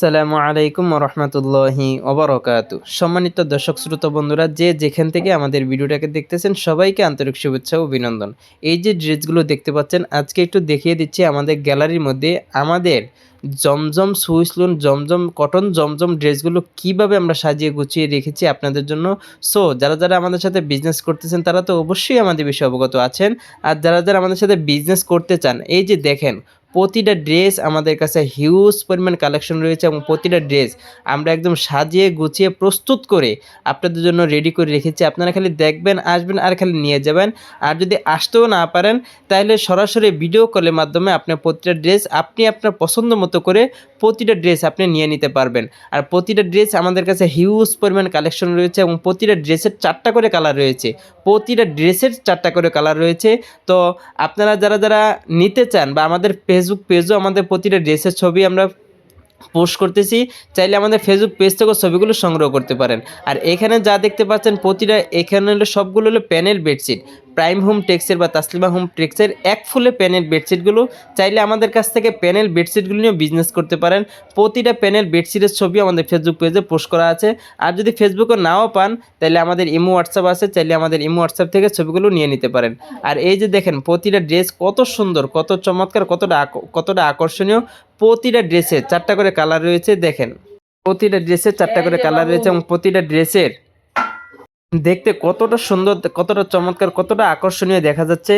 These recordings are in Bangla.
আসসালামু আলাইকুম রহমতুল্লাহি ওবরকাতু। সম্মানিত দর্শক শ্রোতা বন্ধুরা, যে যেখান থেকে আমাদের ভিডিওটাকে দেখতেছেন, সবাইকে আন্তরিক শুভেচ্ছা ও অভিনন্দন। এই যে ড্রেসগুলো দেখতে পাচ্ছেন, আজকে একটু দেখিয়ে দিচ্ছি আমাদের গ্যালারির মধ্যে আমাদের জমজম সুইসলুন, জমজম কটন, জমজম ড্রেসগুলো কীভাবে আমরা সাজিয়ে গুছিয়ে রেখেছি আপনাদের জন্য। সো যারা যারা আমাদের সাথে বিজনেস করতেছেন, তারা তো অবশ্যই আমাদের বিষয়ে অবগত আছেন। আর যারা যারা আমাদের সাথে বিজনেস করতে চান, এই যে দেখেন প্রতিটা ড্রেস আমাদের কাছে হিউজ পরিমাণ কালেকশন রয়েছে এবং প্রতিটা ড্রেস আমরা একদম সাজিয়ে গুছিয়ে প্রস্তুত করে আপনাদের জন্য রেডি করে রেখেছি। আপনারা খালি দেখবেন, আসবেন আর খালি নিয়ে যাবেন। আর যদি আসতেও না পারেন, তাহলে সরাসরি ভিডিও কলের মাধ্যমে আপনার প্রতিটা ড্রেস আপনি আপনার পছন্দ মতো করে প্রতিটা ড্রেস আপনি নিয়ে নিতে পারবেন। আর প্রতিটা ড্রেস আমাদের কাছে হিউজ পরিমাণ কালেকশন রয়েছে এবং প্রতিটা ড্রেসের চারটা করে কালার রয়েছে। প্রতিটা ড্রেসের চারটা করে কালার রয়েছে। তো আপনারা যারা যারা নিতে চান বা আমাদের ফেসবুক পেজও আমাদের প্রতিটা ড্রেসের ছবি আমরা পোস্ট করতেছি, চাইলে আমাদের ফেসবুক পেজ থেকেও ছবিগুলো সংগ্রহ করতে পারেন। আর এখানে যা দেখতে পাচ্ছেন প্রতিটা, এখানে হলো সবগুলো হলো প্যানেল বেডশিট প্রাইম হোম টেক্সের বা তাসলিমা হোম টেক্সের এক ফুলে প্যানেল বেডশিটগুলো চাইলে আমাদের কাছ থেকে প্যানেল বেডশিটগুলো নিয়েও বিজনেস করতে পারেন। প্রতিটা প্যানেল বেডশিটের ছবি আমাদের ফেসবুক পেজে পোস্ট করা আছে। আর যদি ফেসবুকে নাও পান তাহলে আমাদের ইমো হোয়াটসঅ্যাপ আছে, চাইলে আমাদের ইমো হোয়াটসঅ্যাপ থেকে ছবিগুলো নিয়ে নিতে পারেন। আর এই যে দেখেন, প্রতিটা ড্রেস কত সুন্দর, কত চমৎকার কতটা কতটা আকর্ষণীয় প্রতিটা ড্রেসের চারটা করে কালার রয়েছে দেখেন। প্রতিটা ড্রেসের চারটা করে কালার রয়েছে এবং প্রতিটা ড্রেসের দেখতে কতটা সুন্দর, কতটা চমৎকার, কতটা আকর্ষণীয় দেখা যাচ্ছে।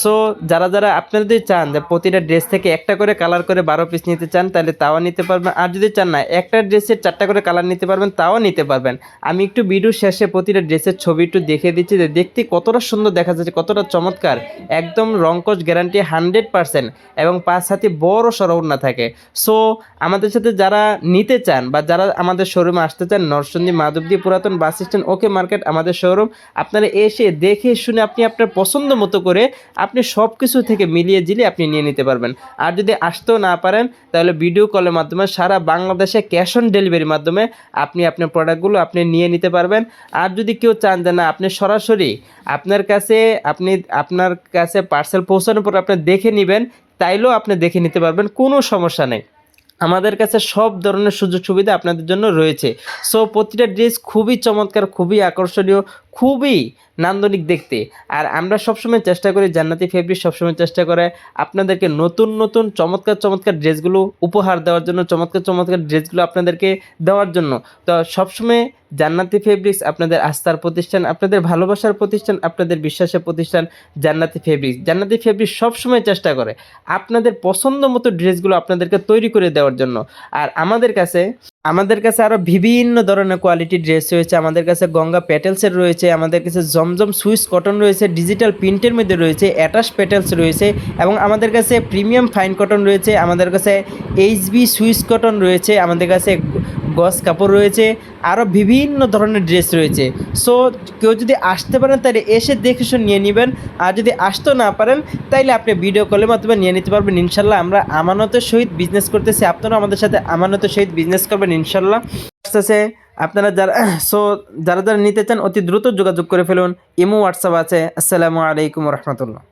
সো যারা যারা আপনারা যদি চান যে প্রতিটা ড্রেস থেকে একটা করে কালার করে বারো পিস নিতে চান, তাহলে তাও নিতে পারবেন। আর যদি চান না, একটা ড্রেসের চারটা করে কালার নিতে পারবেন, তাও নিতে পারবেন। আমি একটু ভিডিও শেষে প্রতিটা ড্রেসের ছবি একটু দেখিয়ে দিচ্ছি যে দেখতে কতটা সুন্দর দেখা যাচ্ছে, কতটা চমৎকার। একদম রঙ্কজ গ্যারান্টি হান্ড্রেড পারসেন্ট এবং পাঁচ হাতে বড় সরব না থাকে। সো আমাদের সাথে যারা নিতে চান বা যারা আমাদের শোরুমে আসতে চান নরসন্দী মাধবদী পুরাতন বাস স্ট্যান্ড ওকে মার্কেট আমাদের শোরুম আপনারা এসে দেখে শুনে আপনি আপনার পছন্দ মতো করে আপনি সব কিছু থেকে মিলিয়ে জিলে আপনি নিয়ে নিতে পারবেন। আর যদি আসতেও না পারেন, তাহলে ভিডিও কলের মাধ্যমে সারা বাংলাদেশে ক্যাশ অন ডেলিভারির মাধ্যমে আপনি আপনার প্রোডাক্টগুলো আপনি নিয়ে নিতে পারবেন। আর যদি কেউ চান যে না, আপনি সরাসরি আপনার কাছে আপনি আপনার কাছে পার্সেল পৌঁছানোর পর আপনি দেখে নেবেন, তাইলেও আপনি দেখে নিতে পারবেন, কোনো সমস্যা নেই। আমাদের কাছে সব ধরনের সুযোগ সুবিধা আপনাদের জন্য রয়েছে। সো প্রতিটা ড্রেস খুবই চমৎকার, খুবই আকর্ষণীয় খুবই নান্দনিক দেখতে। আর আমরা সবসময় চেষ্টা করি জান্নাতি ফেব্রিক সবসময় চেষ্টা করে আপনাদেরকে নতুন নতুন, চমৎকার চমৎকার ড্রেসগুলো উপহার দেওয়ার জন্য, চমৎকার চমৎকার ড্রেসগুলো আপনাদেরকে দেওয়ার জন্য। তো সবসময় জান্নাতি ফেব্রিক্স আপনাদের আস্থার প্রতিষ্ঠান, আপনাদের ভালোবাসার প্রতিষ্ঠান, আপনাদের বিশ্বাসের প্রতিষ্ঠান জান্নাতি ফেব্রিক্স জান্নাতি ফেব্রিক্স সবসময় চেষ্টা করে আপনাদের পছন্দ মতো ড্রেসগুলো আপনাদেরকে তৈরি করে দেওয়ার জন্য। আর আমাদের কাছে আমাদের কাছে আরও বিভিন্ন ধরনের কোয়ালিটির ড্রেস রয়েছে, আমাদের কাছে গঙ্গা প্যাটেলসের রয়েছে, আমাদের কাছে জমজম সুইস কটন রয়েছে ডিজিটাল প্রিন্টের মধ্যে রয়েছে অ্যাটাচ প্যাটেলস রয়েছে এবং আমাদের কাছে প্রিমিয়াম ফাইন কটন রয়েছে, আমাদের কাছে এইচবি সুইস কটন রয়েছে, আমাদের কাছে গস কাপড় রয়েছে আরও বিভিন্ন ধরনের ড্রেস রয়েছে। সো কেউ যদি আসতে পারেন, তাহলে এসে দেখে শুনে নিয়ে নেবেন। আর যদি আসতেও না পারেন তাইলে আপনি ভিডিও কলের মাধ্যমে নিয়ে নিতে পারবেন, ইনশাল্লাহ। আমরা আমানতের সহিত বিজনেস করতেছি। আপনারাও আমাদের সাথে আমানতের সহিত বিজনেস করবেন, ইনশাল্লাহ। আছে আপনারা যারা সো যারা যারা নিতে চান, অতি দ্রুত যোগাযোগ করে ফেলুন। ইমো হোয়াটসঅ্যাপ আছে। আসসালামু আলাইকুম রহমতুল্লাহ।